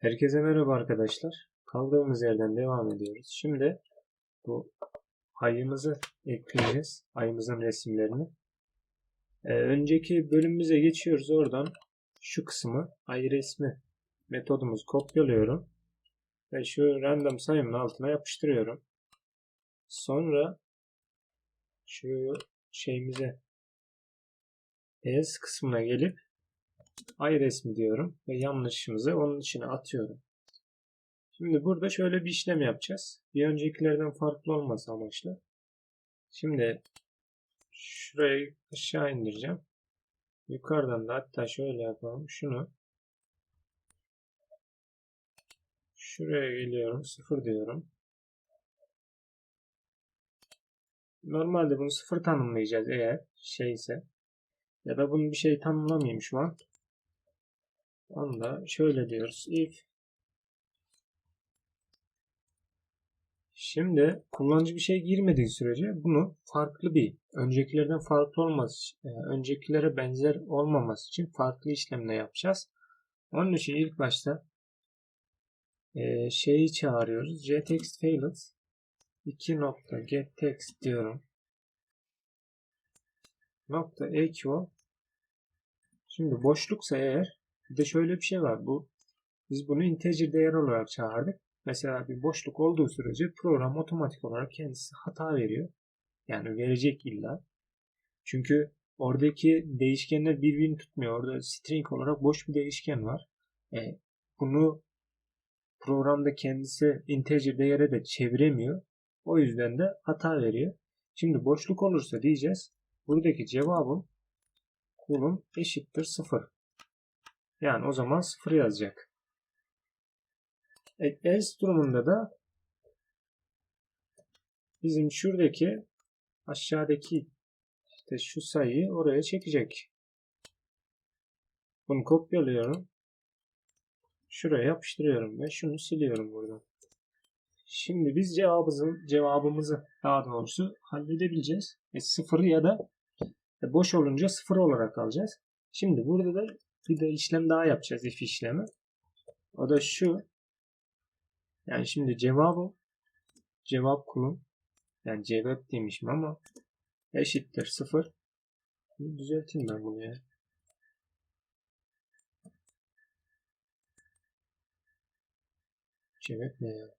Herkese merhaba arkadaşlar. Kaldığımız yerden devam ediyoruz. Şimdi bu ayımızı ekleyeceğiz. Ayımızın resimlerini. Ee, önceki bölümümüze geçiyoruz. Oradan şu kısmı ay resmi metodumuz kopyalıyorum. Ve şu random sayımın altına yapıştırıyorum. Sonra şu şeyimize as kısmına gelip ay resmi diyorum ve yanlışımızı onun içine atıyorum. Şimdi burada şöyle bir işlem yapacağız. Bir öncekilerden farklı olması amaçlı. Şimdi şurayı aşağı indireceğim. Yukarıdan da hatta şöyle yapalım. Şunu şuraya geliyorum. Sıfır diyorum. Normalde bunu sıfır tanımlayacağız eğer şeyse. Ya da bunu bir şey tanımlamayayım şu an. Onu da şöyle diyoruz. If Şimdi kullanıcı bir şey girmediği sürece bunu farklı bir, öncekilerden farklı olması, e, öncekilere benzer olmaması için farklı işlemle yapacağız. Onun için ilk başta e, şeyi çağırıyoruz. getText failed 2 nokta getText diyorum. Nokta equal Şimdi boşluksa eğer bir de şöyle bir şey var. Bu biz bunu integer değer olarak çağırdık. Mesela bir boşluk olduğu sürece program otomatik olarak kendisi hata veriyor. Yani verecek illa. Çünkü oradaki değişkenler birbirini tutmuyor. Orada string olarak boş bir değişken var. E, bunu programda kendisi integer değere de çeviremiyor. O yüzden de hata veriyor. Şimdi boşluk olursa diyeceğiz. Buradaki cevabım kulum eşittir 0. Yani o zaman 0 yazacak. E, else durumunda da bizim şuradaki aşağıdaki işte şu sayıyı oraya çekecek. Bunu kopyalıyorum. Şuraya yapıştırıyorum ve şunu siliyorum buradan. Şimdi biz cevabımızı, cevabımızı daha doğrusu halledebileceğiz. E, sıfır ya da e, boş olunca sıfır olarak alacağız. Şimdi burada da bir de işlem daha yapacağız if işlemi. O da şu. Yani şimdi cevabı cevap kulum yani cevap demişim ama eşittir sıfır. Düzelteyim ben bunu ya. Cevap ne ya?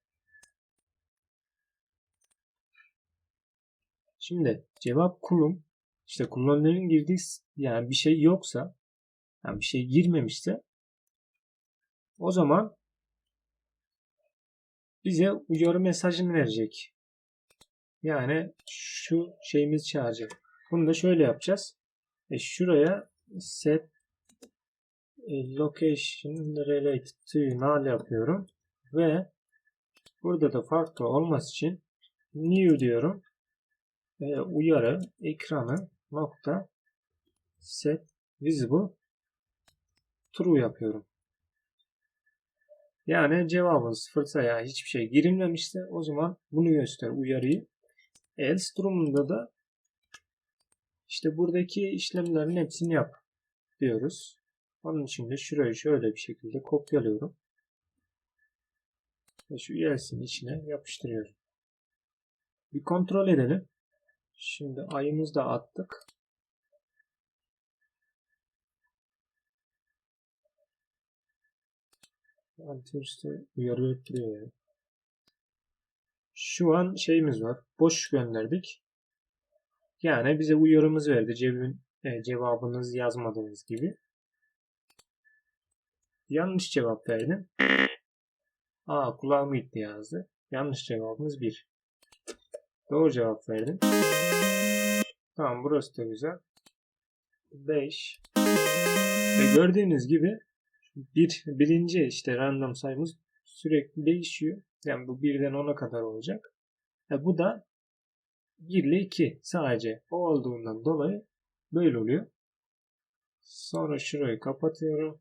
Şimdi cevap kulum işte kullanıcının girdiği yani bir şey yoksa yani bir şey girmemişse o zaman bize uyarı mesajını verecek. Yani şu şeyimiz çağıracak. Bunu da şöyle yapacağız. E şuraya set e, location related to null yapıyorum ve burada da farklı olması için new diyorum. E, uyarı ekranı nokta set visible true yapıyorum. Yani cevabın sıfırsa ya hiçbir şey girilmemişse o zaman bunu göster uyarıyı. Else durumunda da işte buradaki işlemlerin hepsini yap diyoruz. Onun için de şurayı şöyle bir şekilde kopyalıyorum. Ve şu else'in içine yapıştırıyorum. Bir kontrol edelim. Şimdi ayımızı da attık. Antivirüste uyarı bekliyor yani. Şu an şeyimiz var. Boş gönderdik. Yani bize uyarımız verdi. Cevabın, e, cevabınız yazmadığınız gibi. Yanlış cevap verdim. Aa kulağımı gitti yazdı. Yanlış cevabımız 1. Doğru cevap verdim. Tamam burası da güzel. 5. Ve gördüğünüz gibi bir, birinci işte random sayımız sürekli değişiyor. Yani bu birden 10'a kadar olacak. E bu da 1 ile 2 sadece o olduğundan dolayı böyle oluyor. Sonra şurayı kapatıyorum.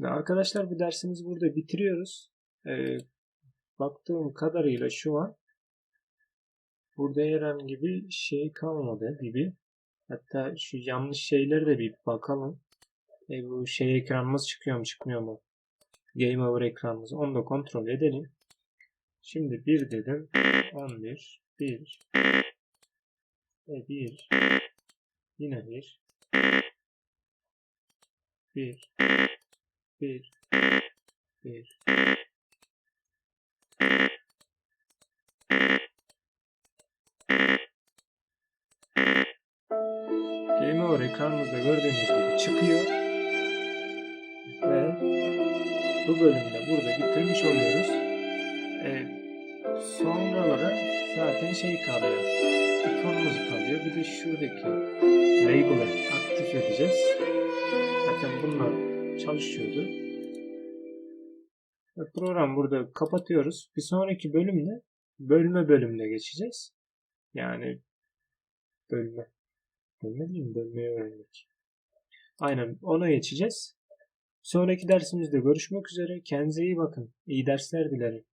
Ve arkadaşlar bu dersimizi burada bitiriyoruz. Ee, baktığım kadarıyla şu an burada herhangi bir şey kalmadı gibi. Hatta şu yanlış şeyleri de bir bakalım. E bu şey ekranımız çıkıyor mu çıkmıyor mu? Game Over ekranımızı. Onu da kontrol edelim. Şimdi 1 dedim. 11. 1. Ve 1. Yine 1. 1. 1. 1. Game Over ekranımızda gördüğünüz gibi çıkıyor. Bu bölümde burada bitirmiş oluyoruz. Ee, sonralara zaten şey kalıyor. İkonumuz kalıyor. Bir de şuradaki label'ı aktif edeceğiz. Zaten bunlar çalışıyordu. Ve program burada kapatıyoruz. Bir sonraki bölümde bölme bölümüne geçeceğiz. Yani bölme. Bölme değil mi? Bölmeyi öğrendik. Aynen ona geçeceğiz. Sonraki dersimizde görüşmek üzere. Kendinize iyi bakın. İyi dersler dilerim.